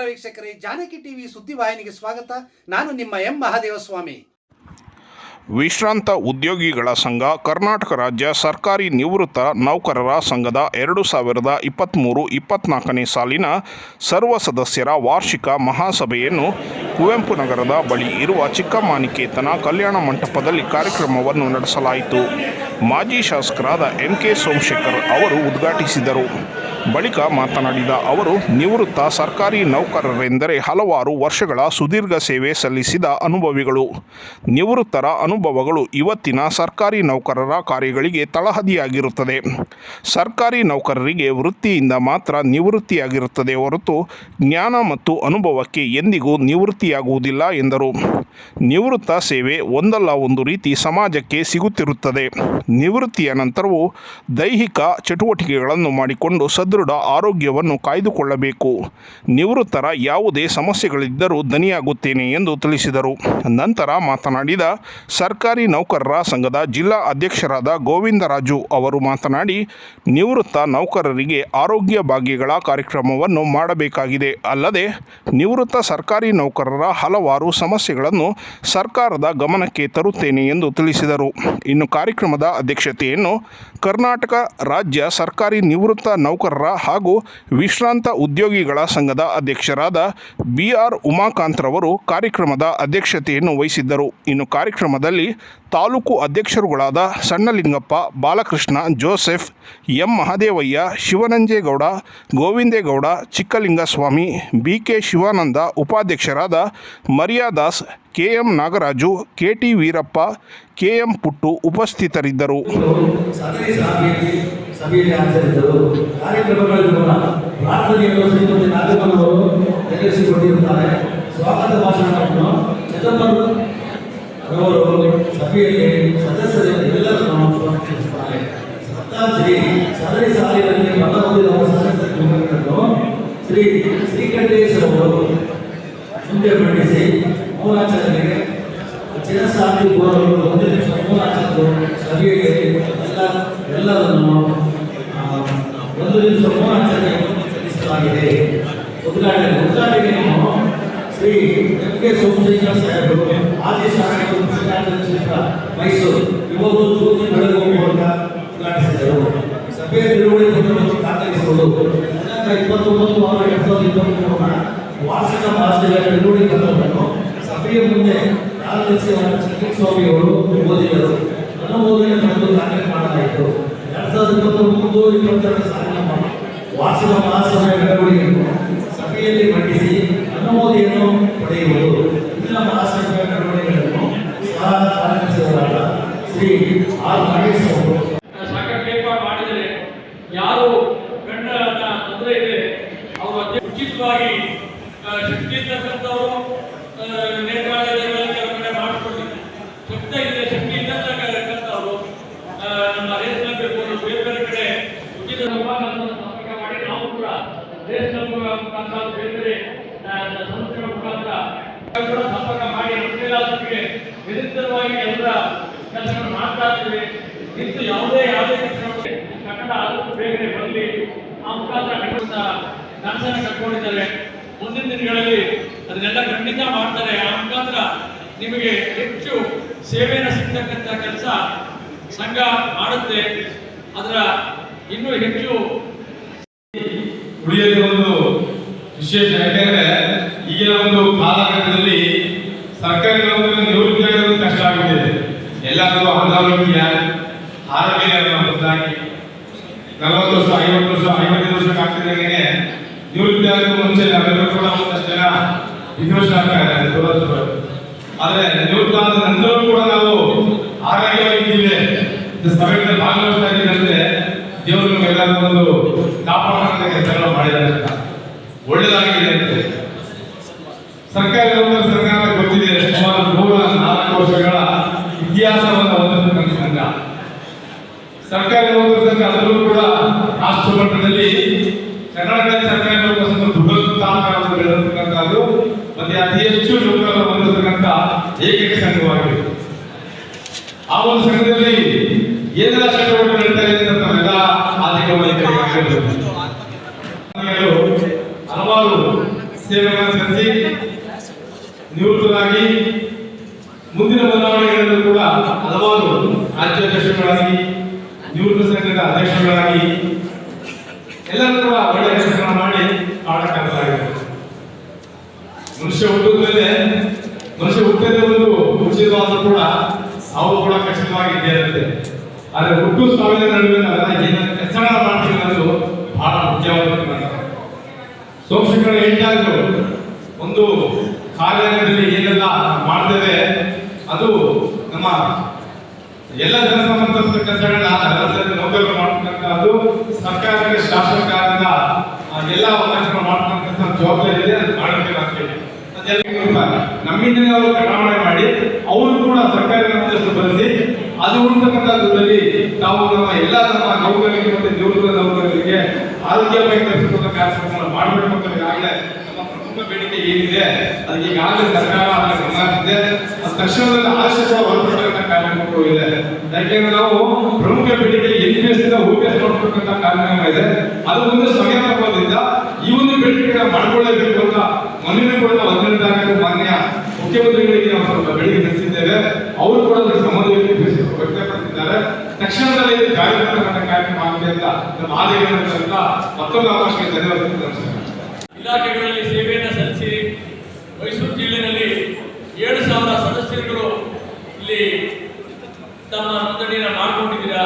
ನಮಸ್ಕಾರ ವೀಕ್ಷಕರೇ, ಜಾನಕಿ ಟಿವಿ ಸುದ್ದಿವಾಹಿನಿಗೆ ಸ್ವಾಗತ. ನಾನು ನಿಮ್ಮ ಎಂ ಮಹಾದೇವಸ್ವಾಮಿ. ವಿಶ್ರಾಂತ ಉದ್ಯೋಗಿಗಳ ಸಂಘ, ಕರ್ನಾಟಕ ರಾಜ್ಯ ಸರ್ಕಾರಿ ನಿವೃತ್ತ ನೌಕರರ ಸಂಘದ ಎರಡು ಸಾವಿರದ ಇಪ್ಪತ್ತ್ಮೂರು ಇಪ್ಪತ್ತ್ನಾಲ್ಕನೇ ಸಾಲಿನ ಸರ್ವ ಸದಸ್ಯರ ವಾರ್ಷಿಕ ಮಹಾಸಭೆಯನ್ನು ಕುವೆಂಪು ನಗರದ ಬಳಿ ಇರುವ ಚಿಕ್ಕಮಾನಿಕೇತನ ಕಲ್ಯಾಣ ಮಂಟಪದಲ್ಲಿ ಕಾರ್ಯಕ್ರಮವನ್ನು ನಡೆಸಲಾಯಿತು. ಮಾಜಿ ಶಾಸಕರಾದ ಎಂ ಕೆ ಸೋಮಶೇಖರ್ ಅವರು ಉದ್ಘಾಟಿಸಿದರು. ಬಳಿಕ ಮಾತನಾಡಿದ ಅವರು, ನಿವೃತ್ತ ಸರ್ಕಾರಿ ನೌಕರರೆಂದರೆ ಹಲವಾರು ವರ್ಷಗಳ ಸುದೀರ್ಘ ಸೇವೆ ಸಲ್ಲಿಸಿದ ಅನುಭವಿಗಳು. ನಿವೃತ್ತರ ಅನುಭವಗಳು ಇವತ್ತಿನ ಸರ್ಕಾರಿ ನೌಕರರ ಕಾರ್ಯಗಳಿಗೆ ತಳಹದಿಯಾಗಿರುತ್ತದೆ. ಸರ್ಕಾರಿ ನೌಕರರಿಗೆ ವೃತ್ತಿಯಿಂದ ಮಾತ್ರ ನಿವೃತ್ತಿಯಾಗಿರುತ್ತದೆ ಹೊರತು ಜ್ಞಾನ ಮತ್ತು ಅನುಭವಕ್ಕೆ ಎಂದಿಗೂ ನಿವೃತ್ತಿಯಾಗುವುದಿಲ್ಲ ಎಂದರು. ನಿವೃತ್ತ ಸೇವೆ ಒಂದಲ್ಲ ಒಂದು ರೀತಿ ಸಮಾಜಕ್ಕೆ ಸಿಗುತ್ತಿರುತ್ತದೆ. ನಿವೃತ್ತಿಯ ನಂತರವೂ ದೈಹಿಕ ಚಟುವಟಿಕೆಗಳನ್ನು ಮಾಡಿಕೊಂಡು ಸದೃಢ ಆರೋಗ್ಯವನ್ನು ಕಾಯ್ದುಕೊಳ್ಳಬೇಕು. ನಿವೃತ್ತರ ಯಾವುದೇ ಸಮಸ್ಯೆಗಳಿದ್ದರೂ ದನಿಯಾಗುತ್ತೇನೆ ಎಂದು ತಿಳಿಸಿದರು. ನಂತರ ಮಾತನಾಡಿದ ಸರ್ಕಾರಿ ನೌಕರರ ಸಂಘದ ಜಿಲ್ಲಾ ಅಧ್ಯಕ್ಷರಾದ ಗೋವಿಂದರಾಜು ಅವರು ಮಾತನಾಡಿ, ನಿವೃತ್ತ ನೌಕರರಿಗೆ ಆರೋಗ್ಯ ಭಾಗ್ಯಗಳ ಕಾರ್ಯಕ್ರಮವನ್ನು ಮಾಡಬೇಕಾಗಿದೆ. ಅಲ್ಲದೆ, ನಿವೃತ್ತ ಸರ್ಕಾರಿ ನೌಕರರ ಹಲವಾರು ಸಮಸ್ಯೆಗಳನ್ನು ಸರ್ಕಾರದ ಗಮನಕ್ಕೆ ತರುತ್ತೇನೆ ಎಂದು ತಿಳಿಸಿದರು. ಇನ್ನು ಕಾರ್ಯಕ್ರಮದ ಅಧ್ಯಕ್ಷತೆಯನ್ನು ಕರ್ನಾಟಕ ರಾಜ್ಯ ಸರ್ಕಾರಿ ನಿವೃತ್ತ ನೌಕರರ ಹಾಗೂ ವಿಶ್ರಾಂತ ಉದ್ಯೋಗಿಗಳ ಸಂಘದ ಅಧ್ಯಕ್ಷರಾದ ಬಿ ಆರ್ ಉಮಾಕಾಂತ್ರವರು ಕಾರ್ಯಕ್ರಮದ ಅಧ್ಯಕ್ಷತೆಯನ್ನು ವಹಿಸಿದ್ದರು. ಇನ್ನು ಕಾರ್ಯಕ್ರಮದಲ್ಲಿ taluk ಅಧ್ಯಕ್ಷರುಗಳಾದ Sannalingappa, Balakrishna, Joseph, M. Mahadevaiah, Shivananjegowda, Govindegowda, Chikkalingaswamy, B. K. Shivananda ಉಪಾಧ್ಯಕ್ಷರಾದ Mariyadas K M Nagaraju KT Veerappa KM Puttu ಉಪಸ್ಥಿತರಿದ್ದರು. ಸ್ವಾಗತ ಭಾಷಣವನ್ನು ಶ್ರೀಕಂಠೇಶ್ವರವರು ಮುಂದೆ ಮಂಡಿಸಿ ಮೌನಾಚರಣೆಗೆ ಚಿರಸಾಧಿ ಗೋರವರು ಒಂದು ಮೌನಾಚರಣೆ ಸಭೆಯಲ್ಲಿ ಎಲ್ಲ, ಎಲ್ಲರನ್ನು ಒಂದು ದಿವಸ ಮೌನಾಚರಣೆಯನ್ನು ಸಲ್ಲಿಸಲಾಗಿದೆ ಉದ್ಘಾಟನೆ ಉದ್ಘಾಟನೆಯನ್ನು ಶ್ರೀ ಎಂ ಕೆ ಸೋಮಶೇಖರ ಸಾಹೇಬರು ಕ್ಷೇತ್ರ ಮೈಸೂರು. ಇವರು ಜ್ಯೋತಿ ಬೆಳಗುವ ಉದ್ಘಾಟಿಸಿದರು. ಸಭೆಯ ನಿರ್ವಹಣೆಯನ್ನು ದಾಖಲಿಸುವುದು ಇಪ್ಪತ್ತೊಂಬತ್ತು ಆರು ಎರಡ್ ಸಾವಿರದ ಇಪ್ಪತ್ಮೂರರ ವಾರ್ಷಿಕ ಭಾಷೆಯ ಪತ್ರವನ್ನು ಸಭೆಯ ಮುಂದೆ ಕಾರ್ಯದರ್ಶಿಯಾದ ಚಿಕ್ಕಸ್ವಾಮಿಯವರು ಓದಿದರು. ಓದಿನ ಮತ್ತು ಕಾರ್ಯ ಮಾಡಲಾಯಿತು. ಎರಡ್ ಸಾವಿರದ ಇಪ್ಪತ್ತೊಂಬತ್ತು ಇಪ್ಪತ್ತೆರಡು ಸಾಲಿನ ವಾರ್ಷಿಕ ಮಹಾಸಭೆಯ ಬೆಳವಣಿಗೆಯನ್ನು ಸಭೆಯಲ್ಲಿ ಮಂಡಿಸಿ ಅನುಮೋದನೆಯನ್ನು ಪಡೆಯುವುದು. ಇಂದಿನ ಮಹಾಸಭೆಯ ಬೆಳವಣಿಗೆಗಳನ್ನು ಸಹ ಕಾರ್ಯದರ್ಶಿಯವರಾದ ಶ್ರೀ ಆರ್ ಮಹೇಶ್ ಅವರು ಸಾಕಷ್ಟು ಏರ್ಪಾಡು ಮಾಡಿದರೆ ಯಾರು ಗಂಡ ತೊಂದರೆ ಇದೆ ಅವರು ಅತ್ಯ ಉಚಿತವಾಗಿ ಆ, ಶಕ್ತಿ ಇರ್ತಕ್ಕಂಥವರು ಆ, ನೇತ್ರಾಲಯದಲ್ಲಿ ಕೆಲವು ಕಡೆ ಮಾಡಿಕೊಡ್ತಾರೆ ಶಕ್ತಿ ಇದೆ ಶಕ್ತಿ ಇರ್ತಕ್ಕಂಥವರು ಆ, ನಮ್ಮ ರೇಸ್ ಕ್ಲಬ್ ಇರ್ಬೋದು ಬೇರೆ ಬೇರೆ ಕಡೆ ಉಚಿತ ಸಂಪರ್ಕವನ್ನು ಸಂಪರ್ಕ ಮಾಡಿ ನಾವು ಕೂಡ ರೇಸ್ ಕ್ಲಬ್ ಮುಖಾಂತರ ಬೇರೆ ಬೇರೆ ಆ, ಸಂಸ್ಥೆಗಳ ಮುಖಾಂತರ ಕೂಡ ಸಂಪರ್ಕ ಮಾಡಿ ಅನುಕೂಲಕ್ಕೆ ನಿರಂತರವಾಗಿ ಎಲ್ಲರ ಕೆಲಸಗಳನ್ನು ಮಾಡ್ತಾ ಇದ್ದೀವಿ ಇಂದು ಯಾವುದೇ ಯಾವುದೇ ಕೆಲಸ ಕನ್ನಡ ಆದಷ್ಟು ಬೇಗನೆ ಬರಲಿ. ಆ ಮುಖಾಂತರ ನಿಮ್ಮನ್ನ ಕನಸನ್ನು ಕಟ್ಕೊಂಡಿದ್ದಾರೆ. ಮುಂದಿನ ದಿನಗಳಲ್ಲಿ ಅದನ್ನೆಲ್ಲ ಖಂಡಿತ ಮಾಡ್ತಾರೆ. ಆ ಮುಖಾಂತರ ನಿಮಗೆ ಹೆಚ್ಚು ಸೇವೆಯನ್ನು ಸಿಗ್ತಕ್ಕಂಥ ಕೆಲಸ ಸಂಘ ಮಾಡುತ್ತೆ. ಅದರ ಇನ್ನೂ ಹೆಚ್ಚು ಉಳಿಯೋದು ಒಂದು ವಿಶೇಷ, ಯಾಕೆಂದ್ರೆ ಈಗಿನ ಒಂದು ಕಾಲಘಟ್ಟದಲ್ಲಿ ಸರ್ಕಾರಿ ನೌಕರರು ಕಷ್ಟ ಆಗಿದೆ ಎಲ್ಲರಿಗೂ ಅನಾರೋಗ್ಯ ಆರೋಗ್ಯ ಬದಲಾಗಿ ನಲವತ್ತು ವರ್ಷ, ಐವತ್ತು ವರ್ಷ, ಐವತ್ತೈದು ವರ್ಷ ಆಗ್ತಿದ್ದಾಗೆ ನಿವೃತ್ತಿ ಆಗೋದು ಮುಂಚೆ ನಾವೆಲ್ಲರೂ ಕೂಡ ಒಂದಷ್ಟು ಜನ ವಿಧಿವಶ ಆಗ್ತಾ. ಆದರೆ ನಿವೃತ್ತ ಆದ ನಂತರವೂ ಕೂಡ ನಾವು ಆರೋಗ್ಯವಾಗಿದ್ದೀವಿ ಇದು ಸಭೆಗಳಲ್ಲಿ ಭಾಗವಹಿಸ್ತಾ ಇದ್ದೀವಿ ಅಂದ್ರೆ ದೇವರು ಎಲ್ಲರೂ ಒಂದು ಕಾಪಾಡೋಣ ಕೆಲಸ ಮಾಡಿದ್ದಾರೆ ಅಂತ ಒಳ್ಳೇದಾಗಿದೆ ಅಂತ ಸರ್ಕಾರಿ ನೌಕರ ಸರ್ಕಾರ ಗೊತ್ತಿದೆ ಸುಮಾರು ನೂರ ನಾಲ್ಕು ವರ್ಷಗಳ ಇತಿಹಾಸವನ್ನು ಹೊಂದಿರತಕ್ಕಂಥ ಸಂಘ ಸರ್ಕಾರಿ ನೌಕರ ಸಂಘ ಅದರಲ್ಲೂ ಕೂಡ ರಾಷ್ಟ್ರ ಮಟ್ಟದಲ್ಲಿ ಕರ್ನಾಟಕ ಸರ್ಕಾರಿ ನೌಕರ ಸಂಘ ಬೆಳೆದಿರ್ತಕ್ಕಂಥದ್ದು ಮತ್ತೆ ಅತಿ ಹೆಚ್ಚು ನೌಕರರು ಹೊಂದಿರತಕ್ಕಂಥ ಏಕೈಕ ಸಂಘವಾಗಿದೆ. ಆ ಒಂದು ಸಂಘದಲ್ಲಿ ಏನೆಲ್ಲ ಚಟುವಟಿಕೆ ನಡೀತಾ ಇದೆ ಅಂತ ಹಲವಾರು ಸೇವೆಗಳನ್ನು ಸಲ್ಲಿಸಿ ನಿವೃತ್ತರಾಗಿ ಮುಂದಿನ ಬದಲಾವಣೆಗಳಲ್ಲೂ ಕೂಡ ಹಲವಾರು ರಾಜ್ಯಾಧ್ಯಕ್ಷಗಳಾಗಿ ನಿವೃತ್ತ ಸಂಘದ ಅಧ್ಯಕ್ಷಗಳಾಗಿ ಎಲ್ಲರೂ ಕೂಡ ಒಳ್ಳೆಯ ಮಾಡಿ ಕಾರಣಕರ್ತರಾಗಿದ್ದಾರೆ ಮನುಷ್ಯ ಹುಟ್ಟಿದ ಮೇಲೆ ಮನುಷ್ಯ ಹುಟ್ಟಿದ ಒಂದು ಉಚಿತವಾದ ಕೂಡ ಸಾವು ಕೂಡ ಕಷ್ಟವಾಗಿ ಇರುತ್ತೆ ಆದ್ರೆ ಹುಟ್ಟು ಸಾವಿನ ನಡುವೆ ಏನಾದ್ರು ಕೆಲಸಗಳ ಮಾಡ್ತೀವಿ ಅನ್ನೋದು ಬಹಳ ಮುಖ್ಯವಾದ ಸೋಮಶೇಖರ ಹೇಳ್ತಾದ್ರು ಒಂದು ಕಾರ್ಯದಲ್ಲಿ ಏನೆಲ್ಲ ಮಾಡ್ತೇವೆ ಅದು ನಮ್ಮ ಎಲ್ಲ ಜನಸಂಬಂಧ ಕೆಲಸಗಳನ್ನ ನೌಕರರು ಮಾಡ್ತಕ್ಕಂಥದ್ದು ಸರ್ಕಾರದ ಶಾಸಕರಿಂದ ಆ, ಎಲ್ಲ ಅವಕಾಶಗಳು ಮಾಡ್ತಕ್ಕಂಥ ಜವಾಬ್ದಾರಿ ಇದೆ ಅದು ಕೂಡ ನಮ್ಮಿಂದಲೇ ಅವರು ಚುನಾವಣೆ ಮಾಡಿ, ಅವರು ಕೂಡ ಸರ್ಕಾರಿ ನೌಕರರು ಬರೆಸಿ ಅದು ಉಳಿತಕ್ಕಂಥ ದುಡ್ಡಲ್ಲಿ ನಾವು ನಮ್ಮ ಎಲ್ಲ ನಮ್ಮ ನೌಕರರಿಗೆ ಮತ್ತೆ ನಿವೃತ್ತ ನೌಕರರಿಗೆ ಆರೋಗ್ಯವಾಗಿ ಕಾರ್ಯಕ್ರಮ ಮಾಡಬೇಕು ಅಂತ ನಮ್ಮ ಪ್ರಮುಖ ಬೇಡಿಕೆ ಏನಿದೆ, ಅದಕ್ಕೆ ಈಗಾಗಲೇ ಸರ್ಕಾರ ಗಮನಿಸಿದೆ ಅದು ತಕ್ಷಣದಲ್ಲಿ ಆಶಿಸುವ ಕಾರ್ಯಕ್ರಮಗಳು ಇದೆ ಯಾಕೆಂದ್ರೆ ನಾವು ಪ್ರಮುಖ ಬೇಡಿಕೆ ಎನ್ ಪಿ ಎಸ್ ಇಂದ ಕಾರ್ಯಕ್ರಮ ಇದೆ ಅದು ಒಂದು ಸಮಯ ತಗೋದ್ರಿಂದ ಈ ಒಂದು ಬೇಡಿಕೆ ಮಾಡ್ಕೊಳ್ಳೇಬೇಕು ಅಂತ ಮನವಿ ಕೂಡ ಒಂದನೇದಾಗಿ ಮಾನ್ಯ ಮುಖ್ಯಮಂತ್ರಿಗಳಿಗೆ ನಾವು ಸ್ವಲ್ಪ ಬೆಳಿಗ್ಗೆ ತಿಳಿಸಿದ್ದೇವೆ. ಅವರು ಕೂಡ ಅದಕ್ಕೆ ಸಂಬಂಧ ವ್ಯಕ್ತಪಡಿಸಿದ್ದಾರೆ. ತಕ್ಷಣದಲ್ಲಿ ಕಾರ್ಯಕ್ರಮ ಕಾರ್ಯಕ್ರಮ ಆಗಿದೆ ಅಂತ ನಮ್ಮ ಆದೇಶ ಮತ್ತೊಂದು ಅವಕಾಶಕ್ಕೆ ಧನ್ಯವಾದ ಇಲಾಖೆಗಳಲ್ಲಿ ಸೇವೆಯನ್ನು ಸಲ್ಲಿಸಿ ಮೈಸೂರು ಜಿಲ್ಲೆಯಲ್ಲಿ ಏಳು ಸಾವಿರ ಸದಸ್ಯರುಗಳು ಇಲ್ಲಿ ತಮ್ಮ ನೋಂದಣಿಯನ್ನು ಮಾಡಿಕೊಂಡಿದ್ದೀರಾ?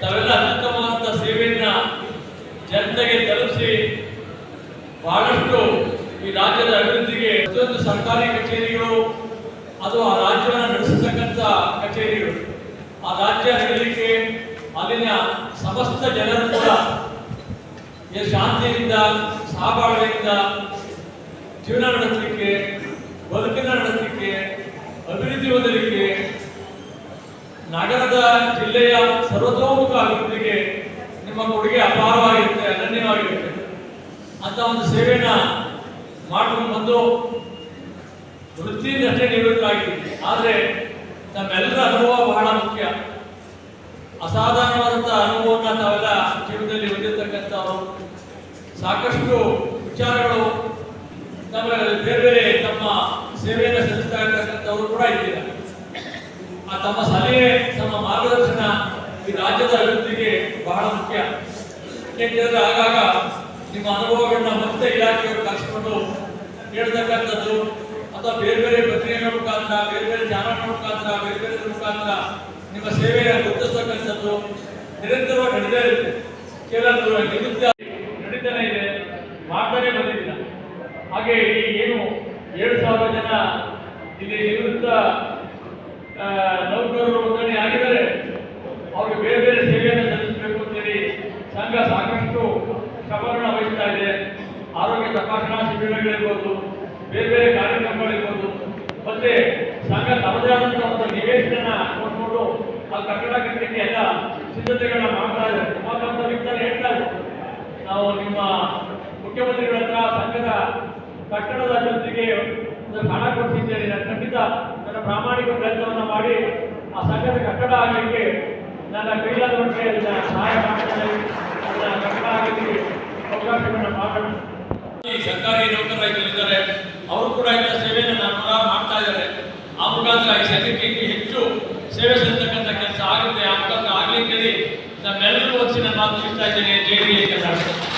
ತಾವೆಲ್ಲ ಅತ್ಯುತ್ತಮವಾದಂಥ ಸೇವೆಯನ್ನು ಜನತೆಗೆ ತಲುಪಿಸಿ ಬಹಳಷ್ಟು ಈ ರಾಜ್ಯದ ಅಭಿವೃದ್ಧಿಗೆ ಪ್ರತಿಯೊಂದು ಸರ್ಕಾರಿ ಕಚೇರಿಗಳು ಅದು ಆ ರಾಜ್ಯವನ್ನು ನಡೆಸತಕ್ಕಂಥ ಕಚೇರಿಗಳು. ಆ ರಾಜ್ಯ ನಡೆಯಲಿಕ್ಕೆ ಅಲ್ಲಿನ ಸಮಸ್ತ ಜನರು ಕೂಡ ಶಾಂತಿಯಿಂದ ಸಹಬಾಳ್ವೆಯಿಂದ ಜೀವನ ನಡೆಸಲಿಕ್ಕೆ ಬದುಕಿನ ನಡೆಸಲಿಕ್ಕೆ, ಅಭಿವೃದ್ಧಿ ಹೊಂದಲಿಕ್ಕೆ ನಗರದ ಜಿಲ್ಲೆಯ ಸರ್ವತೋಮುಖ ಅಭಿವೃದ್ಧಿಗೆ ನಿಮ್ಮ ಕೊಡುಗೆ ಅಪಾರವಾಗಿರುತ್ತೆ, ಅನನ್ಯವಾಗಿರುತ್ತೆ. ಅಂತ ಒಂದು ಸೇವೆಯನ್ನ ಮಾಡ್ಕೊಂಡು ಬಂದು ವೃತ್ತಿಯಿಂದ ಅಷ್ಟೇ ನಿವೃತ್ತರಾಗಿದ್ದೀನಿ ಆದರೆ ನಮ್ಮೆಲ್ಲರ ಅನುಭವ ಬಹಳ ಮುಖ್ಯ. ಅಸಾಧಾರಣವಾದಂಥ ಅನುಭವವನ್ನು ತಾವೆಲ್ಲ ಜೀವನದಲ್ಲಿ ಹೊಂದಿರತಕ್ಕಂಥವ್ರು ಸಾಕಷ್ಟು ವಿಚಾರಗಳು ನಮ್ಮ ಬೇರೆ ಬೇರೆ ತಮ್ಮ ಸೇವೆಯನ್ನು ಸಲ್ಲಿಸ್ತಾ ಇರ್ತಕ್ಕಂಥವ್ರು ಕೂಡ ಇದ್ದೀರಾ. ಆ ತಮ್ಮ ಸಲಹೆ ತಮ್ಮ ಮಾರ್ಗದರ್ಶನ ಈ ರಾಜ್ಯದ ಅಭಿವೃದ್ಧಿಗೆ ಬಹಳ ಮುಖ್ಯ. ಏಕೆಂದರೆ ಆಗಾಗ ನಿಮ್ಮ ಅನುಭವಗಳನ್ನ ಮತ್ತೆ ಇಲಾಖೆಯವರು ಕಲಿಸ್ಕೊಂಡು ಹೇಳ್ತಕ್ಕಂಥದ್ದು, ಅಥವಾ ಬೇರೆ ಬೇರೆ ಪ್ರಕ್ರಿಯೆಗಳ ಮುಖಾಂತರ, ಬೇರೆ ಬೇರೆ ಚಾನಲ್ಗಳ ಮುಖಾಂತರ, ಬೇರೆ ಬೇರೆ ಮುಖಾಂತರ ನಿಮ್ಮ ಸೇವೆಯ ಗುರುತಿಸ್ತಕ್ಕಂಥದ್ದು ನಿರಂತರವಾಗಿ ನಡೀತಾ ಇರುತ್ತೆ. ನಿವೃತ್ತಿ ನಡೀತಾನೆ ಇದೆ, ಮಾಡ್ತಾನೆ ಬಂದಿಲ್ಲ ಹಾಗೆ ಏನು ಏಳು ಸಾವಿರ ಜನ ಇಲ್ಲಿ ನಿವೃತ್ತ ನೌಕರರು ನೋಂದಣಿ ಆಗಿದ್ದಾರೆ ಅವ್ರಿಗೆ ಬೇರೆ ಬೇರೆ ಸೇವೆಯನ್ನು ಸಲ್ಲಿಸಬೇಕು ಅಂತೇಳಿ ಸಂಘ ಸಾಕಷ್ಟು ಶ್ರಮಗಳನ್ನ ವಹಿಸ್ತಾ ಇದೆ ಆರೋಗ್ಯ ತಪಾಸಣಾ ಶಿಬಿರಗಳಿರ್ಬೋದು ಬೇರೆ ಬೇರೆ ಕಾರ್ಯಕ್ರಮಗಳಿರ್ಬೋದು ಮತ್ತೆ ಸಂಘ ತಮ್ಮದೇ ಆದಂತಹ ಒಂದು ನಿವೇಶನ ಕೊಟ್ಕೊಂಡು ಆ ಕಟ್ಟಡ ಕಟ್ಟಲಿಕ್ಕೆ ಎಲ್ಲ ಸಿದ್ಧತೆಗಳನ್ನ ಮಾಡ್ತಾ ಇದೆ ಉಮಾಕಾಂತ ವಿಜ್ಞಾನ ಹೇಳ್ತಾ ನಾವು ನಿಮ್ಮ ಮುಖ್ಯಮಂತ್ರಿಗಳ ಹತ್ರ ಸಂಘದ ಕಟ್ಟಡದ ಅಭಿವೃದ್ಧಿಗೆ ಹಣ ಕೊಟ್ಟಿದ್ದೇನೆ ನಾನು ಖಂಡಿತ ನನ್ನ ಪ್ರಾಮಾಣಿಕ ಪ್ರಯತ್ನವನ್ನು ಮಾಡಿ ಆ ಸಂಘದ ಕಟ್ಟಡ ಆಗಲಿಕ್ಕೆ ನನ್ನ ಕೈಲಾದ ಮಟ್ಟಿಗೆ ಅದನ್ನ ಸಹಾಯ ಮಾಡ್ತೇನೆ. ಅದನ್ನ ಕಟ್ಟಡ ಆಗಲಿಕ್ಕೆ ಅವಕಾಶಗಳನ್ನ ಮಾಡೋಣ ಸರ್ಕಾರಿ ನೌಕರರಾಗಿದ್ದಾರೆ ಅವರು ಕೂಡ ಇಂಥ ಸೇವೆಯನ್ನು ನಮ್ಮ ಮಾಡ್ತಾ ಇದ್ದಾರೆ. ಆ ಮುಖಾಂತರ ಈ ಸಂಘಕ್ಕೆ ಹೆಚ್ಚು ಸೇವೆ ಸಲ್ಲಿಸತಕ್ಕಂಥ ಕೆಲಸ ಆಗುತ್ತೆ. ಆಗ್ಲಿಕ್ಕೆ ನಮ್ಮೆಲ್ಲರೂ ಒಂದು ನಾನು ಮುಗಿಸ್ತಾ ಇದ್ದೇನೆ. ಜೈ ಕರ್ನಾಟಕ.